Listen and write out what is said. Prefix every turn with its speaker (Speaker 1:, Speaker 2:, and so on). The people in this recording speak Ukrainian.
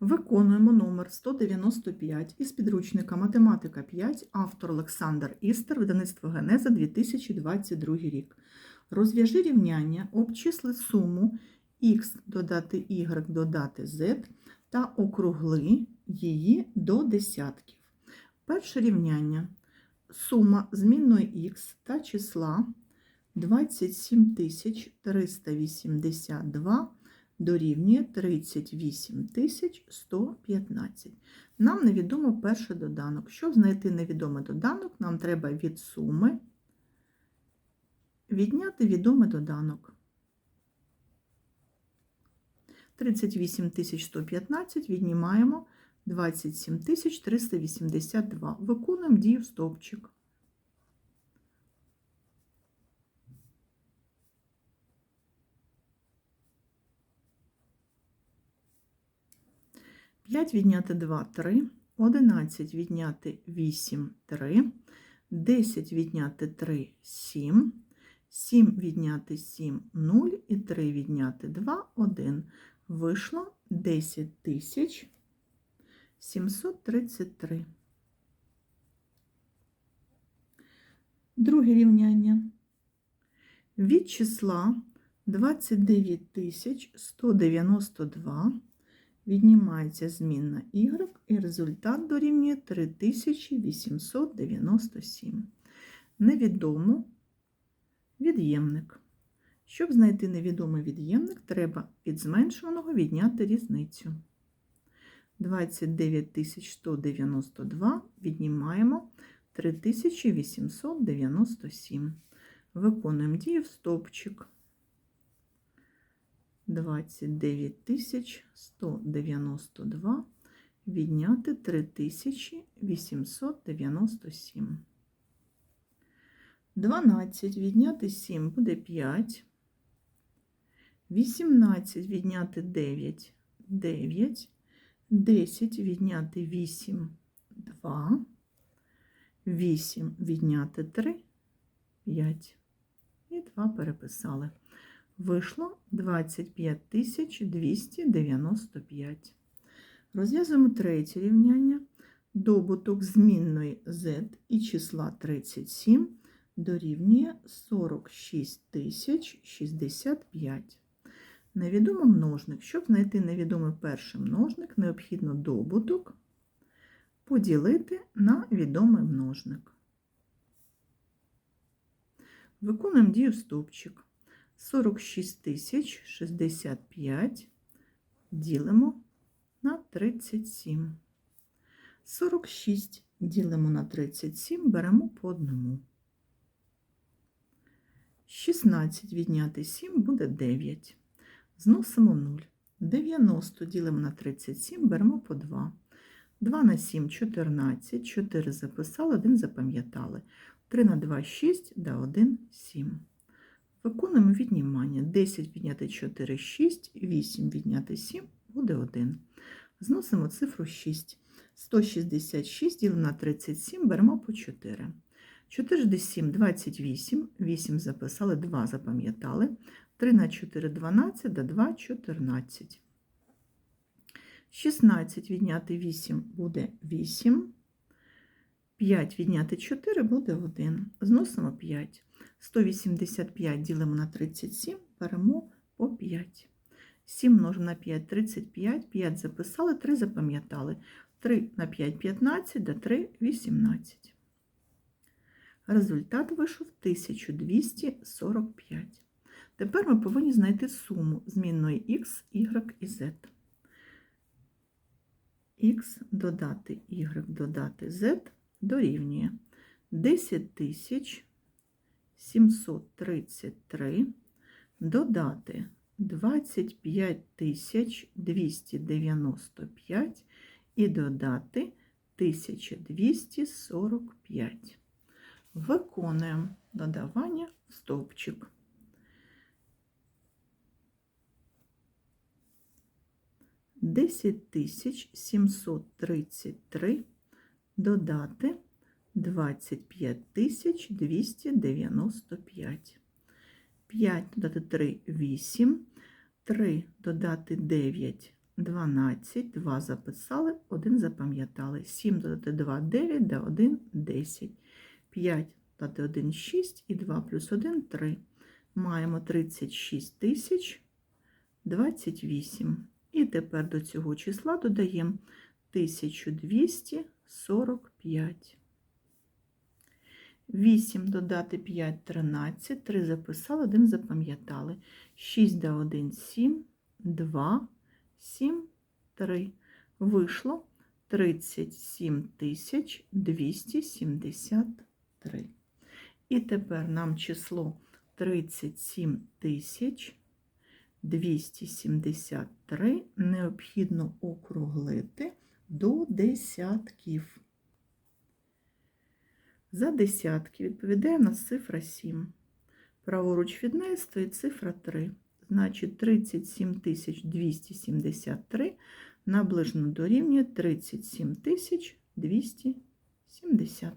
Speaker 1: Виконуємо номер 195 із підручника Математика 5, автор Олександр Істер, видавництво Генеза 2022 рік. Розв'яжи рівняння, обчисли суму х додати y додати z та округли її до десятків. Перше рівняння. Сума змінної х та числа 27 382 дорівнює 38 115. Нам невідомо перший доданок. Щоб знайти невідомий доданок, нам треба від суми відняти відомий доданок. 38 115 віднімаємо 27 382. Виконуємо дію в стовпчик. П'ять відняти 2 3, 11 відняти 8 3, 10 відняти 3 7, 7 відняти 7 0 і 3 відняти 2 1. Вийшло 10 тисяч 733. Друге рівняння. Від числа 29 тисяч 192 віднімається змінна y і результат дорівнює 3897. Невідомо від'ємник. Щоб знайти невідомий від'ємник, треба від зменшуваного відняти різницю. 29192 віднімаємо 3897. Виконуємо дію в стовпчик. 29192 відняти 3897. 12 відняти 7 буде 5. 18 відняти 9 9. 10 відняти 8 2. 8 відняти 3 5. І 2 переписали. Вийшло 25 295. Розв'язуємо третє рівняння. Добуток змінної z і числа 37 дорівнює 46 065. Невідомо множник. Щоб знайти невідомий перший множник, необхідно добуток поділити на відомий множник. Виконуємо дію стовпчик. 46 тисяч 65 ділимо на 37. 46 ділимо на 37, беремо по одному. 16 відняти 7 буде 9. Зносимо 0. 90 ділимо на 37, беремо по 2. 2 на 7 14, 4 записали, 1 запам'ятали. 3 на 2 6, да 1 7. Виконуємо віднімання. 10 відняти 4 6, 8 відняти 7 буде 1. Зносимо цифру 6. 166 ділимо на 37, беремо по 4. 4 7 28, 8 записали, 2 запам'ятали. 3 на 4 12, до 2 14. 16 відняти 8 буде 8. 5 відняти 4 буде 1. Зносимо 5. 185 ділимо на 37, беремо по 5. 7 множимо на 5 35, 5 записали, 3 запам'ятали. 3 на 5 15, до 3 18. Результат вийшов 1245. Тепер ми повинні знайти суму змінної x, y і z. Х додати y додати z дорівнює 10 733 додати 25 295 і додати 1245. Виконуємо додавання в стовпчик. 10733 додати 25 тисяч 295. 5 додати 3 8, 3 додати 9 12, 2 записали, 1 запам'ятали. 7 додати 2 – 9, да 1 – 10. 5 додати 1 – 6 і 2 плюс 1 – 3. Маємо 36 тисяч 28. І тепер до цього числа додаємо 1245. 8 додати 5 – 13, 3 записали, 1 запам'ятали. 6 до 1 – 7, 2, 7, 3. Вийшло 37 тисяч 273. І тепер нам число 37 тисяч 273 необхідно округлити до десятків. За десятки відповідає у нас цифра 7. Праворуч від неї стоїть цифра 3. Значить, 37 273 наближено дорівнює 37 270.